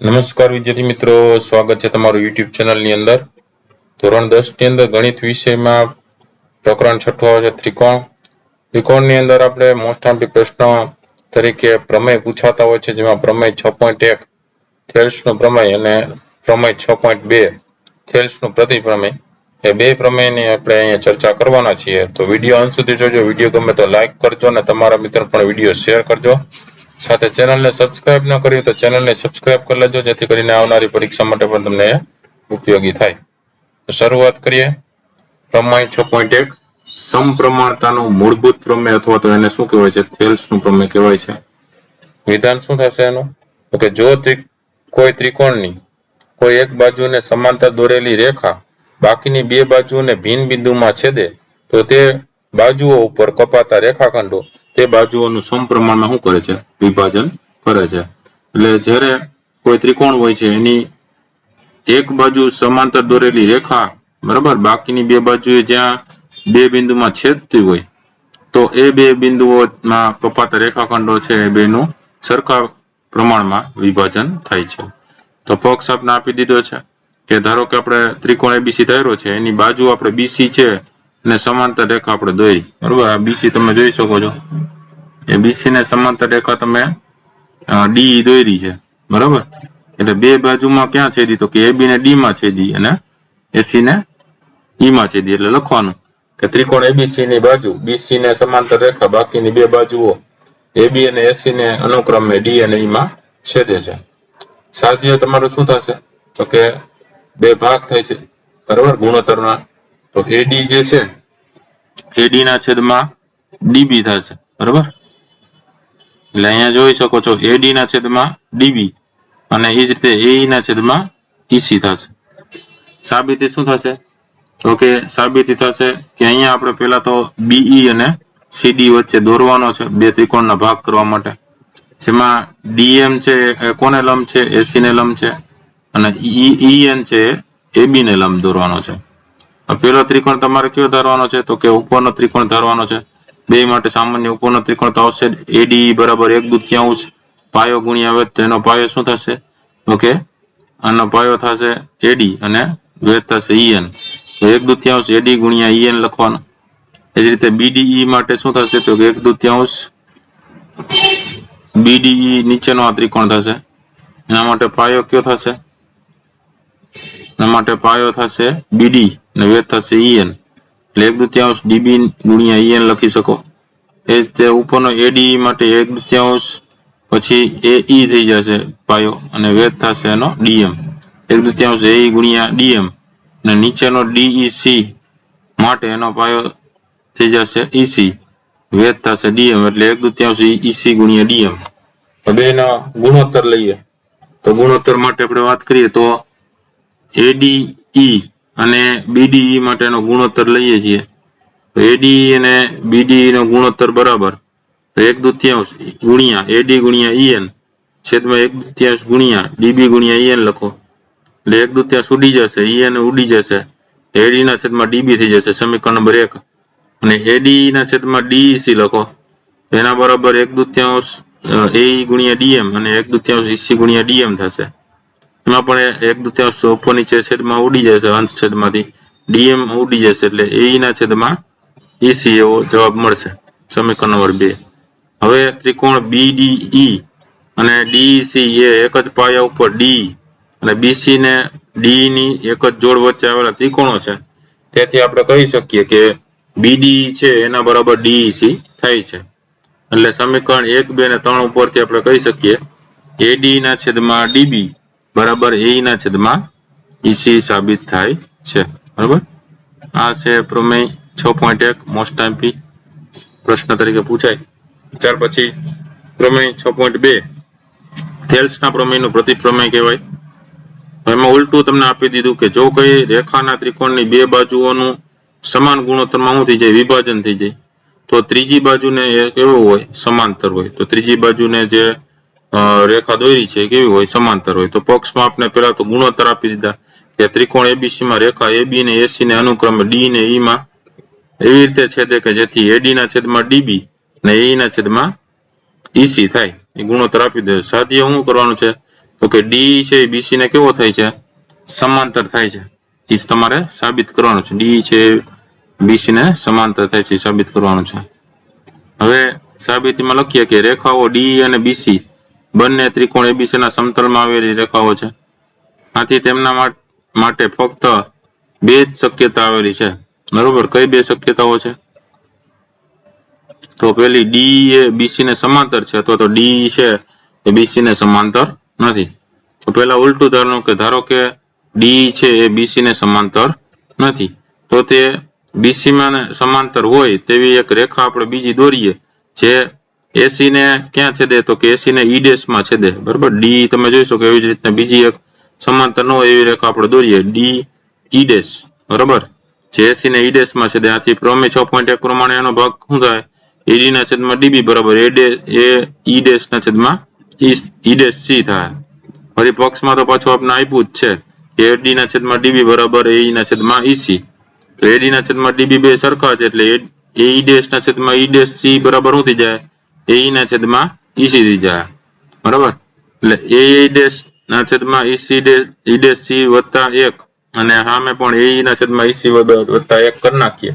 નમસ્કાર વિદ્યાર્થી મિત્રો, સ્વાગત છે તમારું યુટ્યુબ ચેનલની અંદર. ધોરણ દસની અંદર ગણિત વિષયમાં પ્રકરણ છઠ્ઠું છે ત્રિકોણ. ત્રિકોણની અંદર આપણે મોસ્ટ આંપી પ્રશ્ન તરીકે પ્રમેય પૂછાતા હોય છે, જેમાં પ્રમેય છ પોઈન્ટ એક, થેલ્સનું પ્રમેય અને પ્રમેય છ પોઈન્ટ બે, થેલ્સનું પ્રતિપ્રમેય. એ બે પ્રમેયની આપણે અહીંયા ચર્ચા કરવાના છીએ. તો વીડિયો અંત સુધી જોજો. વીડિયો ગમે તો લાઈક કરજો અને તમારા મિત્રો પણ વીડિયો શેર કરજો. સાથે ચેનલને સબસ્ક્રાઇબ ન કરી તો ચેનલને સબસ્ક્રાઇબ કરી લેજો જેથી કરીને આવનારી પરીક્ષા માટે પણ તમને ઉપયોગી થાય. તો શરૂઆત કરીએ. પ્રમેય છ પોઈન્ટ એક. સમપ્રમાણતાનું મૂળભૂત પ્રમેય અથવા તો એને શું કહેવાય છે? થેલ્સનું પ્રમેય કહેવાય છે. વિધાન શું થશે એનું? તો કે જો કોઈ ત્રિકોણની કોઈ એક બાજુને સમાંતર દોરેલી રેખા બાકીની બે બાજુને ભિન્ન બિંદુમાં છેદે તો તે બાજુઓ ઉપર કપાતા રેખાખંડો તે બાજુઓનું સમપ્રમાણમાં શું કરે છે? વિભાજન કરે છે. એટલે જ્યારે કોઈ ત્રિકોણ હોય છે, એની એક બાજુ સમાંતર દોરેલી રેખા, બરાબર? બાકીની બે બાજુએ જ્યાં બે બિંદુમાં છેદતી હોય, તો એ બે બિંદુઓમાં કપાતા રેખાખંડો છે એ બેનું સરખા પ્રમાણમાં વિભાજન થાય છે. તો પક્ષ આપણે આપી દીધો છે કે ધારો કે આપણે ત્રિકોણ એબીસી ધાર્યો છે, એની બાજુ આપણે બીસી છે અને સમાંતર રેખા આપણે દોરી. બરોબર? બીસી તમે જોઈ શકો છો. એ બીસી ને સમાંતર રેખા તમે ડી દોરી છે. બરોબર? એટલે બે બાજુમાં ક્યાં છેદી? તો કે એબી ને ડી માં છેદી અને એસી ને ઈ માં છેદી. એટલે લખવાનું કે ત્રિકોણ એબીસી ની બાજુ. બીસી ને સમાંતર રેખા. બાકીની બે બાજુઓ એબી અને એસી ને અનુક્રમે ડી અને ઈ માં છેદે છે. સાધ્ય તમારું શું થશે? તો કે બે ભાગ થાય છે. બરાબર? ગુણોત્તરના તો એડી જે છે એડી ના છેદમાં ડીબી થશે, બરાબર? એટલે અહીંયા જોઈ શકો છો એડી ના છેદમાં ડીબી અને એ જ રીતે એઈ ના છેદમાં ઈસી થશે. સાબિતી શું થશે? તો કે સાબિતી થશે કે અહીંયા આપણે પહેલા તો બીઈ અને સીડી વચ્ચે દોરવાનો છે, બે ત્રિકોણના ભાગ કરવા માટે. જેમાં ડીએમ છે એ કોને લંબ છે? એસી ને લંબ છે. અને ઈએન છે એ એબી ને લંબ દોરવાનો છે. પહેલો ત્રિકોણ તમારે કયો ધારવાનો છે? તો કે ઉપરનો ત્રિકોણ ધારવાનો છે. બે માટે સામાન્ય ઉપરનો ત્રિકોણ તો આવશે એડી બરાબર એક દુત્યાંશ પાયો ગુણ્યા વેદ એનો પાયો શું થશે? તો કે આનો પાયો થશે એડી અને વેદ થશે ઈએન તો એક દુત્યાંશ એડી ગુણ્યા ઈએન લખવાનો. એ જ રીતે બીડીઈ માટે શું થશે? તો કે એક દુત્યાંશ બીડીઈ નીચેનો આ ત્રિકોણ થશે. એના માટે પાયો કયો થશે? એના માટે પાયો થશે બીડી અને વેધ થશે ઈએન. એટલે એક દુત્યાંશ ડીબી ગુણ્યા ઈએન લખી શકો. એ જ તે ઉપરનો એડી માટે એક દુત્યાંશ, પછી એ ઈ થઈ જશે પાયો અને વેધ થશે એનો ડીએમ. એક દુત્યાંશ એ ગુણ્યા ડીએમ અને નીચેનો ડીઈસી માટે એનો પાયો થઈ જશે ઈસી. વેધ થશે ડીએમ એટલે એક દુત્યાંશ ઈસી ગુણ્યા ડીએમ. હવે એનો ગુણોત્તર લઈએ. તો ગુણોત્તર માટે આપણે વાત કરીએ તો એડીઈ અને બીડીઈ માટેનો ગુણોત્તર લઈએ છીએ. તો એડી અને બીડી નો ગુણોત્તર બરાબર તો એક દુત્યાંશ ગુણ્યા એડી ગુણ્યા ઈએન છેદમાં એક દુત્યાંશ ગુણ્યા ડીબી ગુણ્યા ઈએન લખો. એટલે એક દુત્યાંશ ઉડી જશે ઈએન ઉડી જશે. એડી ના છેદમાં ડીબી થઈ જશે, સમીકરણ નંબર એક. અને એડી ના છેદમાં ડીસી લખો. એના બરાબર એક દુત્યાંશ એ ગુણ્યા ડીએમ અને એક દુત્યાંશ ઈસી ગુણ્યા ડીએમ થશે. એમાં પણ એક દુત્યાંશ ઉપર નીચે છેદમાં ઉડી જશે અંશ છેદમાંથી. ડીએમ ઉડી જશે એટલે એ ના છેદમાં ઈસી એવો જવાબ મળશે સમીકરણ નંબર બે. હવે ત્રિકોણ બીડીઈ અને ડીસી એ એક જ પાયા ઉપર ડી અને બીસી ને ડી ની એક જ જોડ વચ્ચે આવેલા ત્રિકોણો છે. તેથી આપણે કહી શકીએ કે બીડી છે એના બરાબર ડીઈસી થાય છે. એટલે સમીકરણ એક, બે ને ત્રણ ઉપરથી આપણે કહી શકીએ એડી ના છેદમાં ડીબી બરાબર એ ના છેદમાં ઈસી સાબિત થાય છે. બરાબર? આ છે પ્રમેય છ પોઈન્ટ એક મોસ્ટ એમપી પ્રશ્ન તરીકે પૂછાય. ત્યાર પછી પ્રમેય છ પોઈન્ટ બે, થેલ્સના પ્રમેયનું પ્રતિપ્રમેય કહેવાય. એમાં ઉલટું તમને આપી દીધું કે જો કઈ રેખાના ત્રિકોણની બે બાજુઓનું સમાન ગુણોત્તરમાં શું થઈ જાય? વિભાજન થઈ જાય. તો ત્રીજી બાજુને એ કેવો હોય? સમાંતર હોય. તો ત્રીજી બાજુને જે રેખા દોરી છે કેવી હોય? સમાંતર હોય. તો પક્ષમાં આપણે પેલા તો ગુણોત્તર આપી દીધા કે ત્રિકોણ એબીસી માં રેખા એબી ને એસી ને અનુક્રમે ડી ને ઈ માં એવી રીતે છેદે કે જેથી એડી ના છેદમાં ડીબી ને એ ના છેદમાં ઈસી થાય. એ ગુણોત્તર આપી દે. સાધ્ય શું કરવાનું છે? તો કે ડી છે બીસી ને કેવો થાય છે? સમાંતર થાય છે. એ તમારે સાબિત કરવાનું છે. ડી છે બીસી ને સમાંતર થાય છે સાબિત કરવાનું છે. હવે સાબિતીમાં લખીએ કે રેખાઓ ડી અને BC બંને ત્રિકોણ ABC ના સમતલમાં આવેલી રેખાઓ છે. આથી તેમના માટે ફક્ત બે જ શક્યતા આવેલી છે. બરોબર? કઈ બે શક્યતાઓ છે? તો પેલી ડી એ બીસી ને સમાંતર છે અથવા તો ડી છે એ બીસી ને સમાંતર નથી. તો પેલા ઉલટું ધારણું કે ધારો કે ડી છે એ બીસી ને સમાંતર નથી. તો તે બીસીમાં સમાંતર હોય તેવી એક રેખા આપણે બીજી દોરીએ જે AC ને ક્યાં છેદે તો કે એસી ને ઈ ડેશમાં છેદે બરાબર? ડી તમે જોઈ શકો એવી જ રીતના બીજી એક સમાંતર ન હોય એવી રેખા આપણે દોરીએ. D, E dash. બરાબર? જે એસી ને ઈ ડેશમાં છેદે આથી પ્રમેય છ પોઈન્ટ એક પ્રમાણે એનો ભાગ શું થાય? એડી ના છેદમાં ડીબી, બરાબર? એ ડે, એ ઈ ડેશ ના છેદમાં ઈ ડેશ સી થાય. વળી પક્ષમાં તો પાછું આપણે આપ્યું જ છે. એડી ના છેદમાં ડીબી, બરાબર? એ ના છેદમાં EC તો એડી ના છેદમાં ડીબી બે સરખા છે એટલે AE ડેશ ના છેદમાં ઈ ડેશ સી બરાબર શું થઈ જાય? AE ના છેદમાં ઈસી થઈ જાય. બરાબર? એટલે એ ડેશ ના છેદમાં EC dash, E dash C વત્તા એક અને સામે પણ એ ના છેદમાં ઈસી વત્તા એક કરી નાખીએ.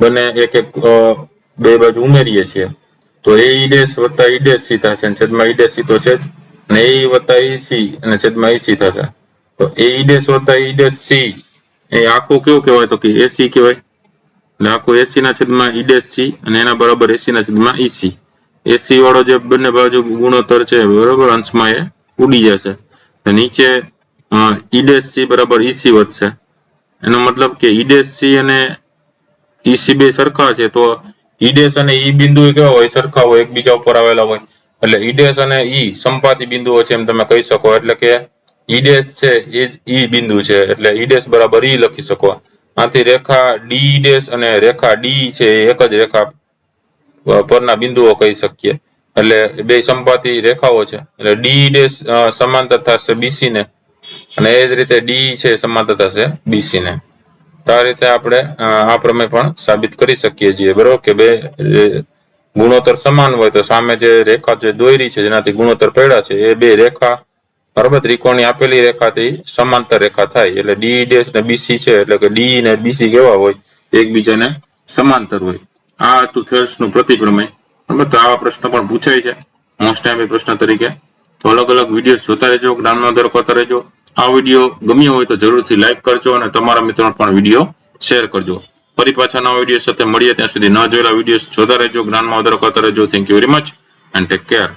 બંને એક એક બે બાજુ ઉમેરીએ છીએ. તો એ ડેશ વત્તા ઈ ડેશ સી થશે અને છેદમાં ઈ ડેશ સી તો છે જ. અને એ વત્તા EC અને છેદમાં EC થશે. તો AE ડેશ વત્તા ઈ ડેશ સી, એ આખું કેવું કહેવાય તો કે એસી કહેવાય? એટલે આખું એસી ના છેદમાં ઈ ડેશ સી અને એના બરાબર એસી ના છેદમાં EC AC વાળો જે બંને બાજુ ગુણોત્તર છે, બરોબર? અંશમાં એ ઉડી જશે. નીચે ઈડેશ સી બરાબર ઈસી વધશે. એનો મતલબ કે ઈડેશ સી અને ઈસી બે સરખા છે, તો ઈડેશ અને ઈ બિંદુ કેવા હોય? સરખા હોય, એકબીજા ઉપર આવેલા હોય. એટલે ઈડેશ અને ઈ સંપાતી બિંદુઓ છે એમ તમે કહી શકો. એટલે કે ઈડેશ છે, એ જ ઈ બિંદુ છે. એટલે ઈડેશ બરાબર ઈ લખી શકો. આથી રેખા ડી ડેશ અને રેખા ડી છે એક જ રેખા પરના બિંદુઓ કહી શકીએ. એટલે બે સંપાતી રેખાઓ છે. એટલે ડી સમાંતર થશે બીસી ને. અને એ જ રીતે ડી છે, સમાંતર થશે બીસી ને. તો આ રીતે આપણે આ પ્રમેય પણ સાબિત કરી શકીએ છીએ. બરોબર? કે બે ગુણોત્તર સમાન હોય તો સામે જે રેખા જે દોરી છે, જેનાથી ગુણોત્તર પડ્યા છે, એ બે રેખા, બરાબર? ત્રિકોણની આપેલી રેખાથી સમાંતર રેખા થાય. એટલે ડી ડેશ ને બીસી છે. એટલે કે ડી ને બીસી કેવા હોય? એકબીજાને સમાંતર હોય. આ હતું થેલ્સનું પ્રતિપ્રમેય બરાબર તો આવા પ્રશ્ન પણ પૂછાય છે. મોસ્ટ ટાઈમ પ્રશ્ન તરીકે. તો અલગ અલગ વીડિયો જોતા રહેજો, જ્ઞાનનો કરતા રહેજો. આ વીડિયો ગમ્યો હોય તો જરૂરથી લાઈક કરજો અને તમારા મિત્રો પણ વીડિયો શેર કરજો. ફરી પાછા નવા વીડિયો સાથે મળીએ. ત્યાં સુધી ન જોયેલા વીડિયો જોતા રહેજો જ્ઞાનમાં વધારો કરતા રહેજો. Thank you very much and take care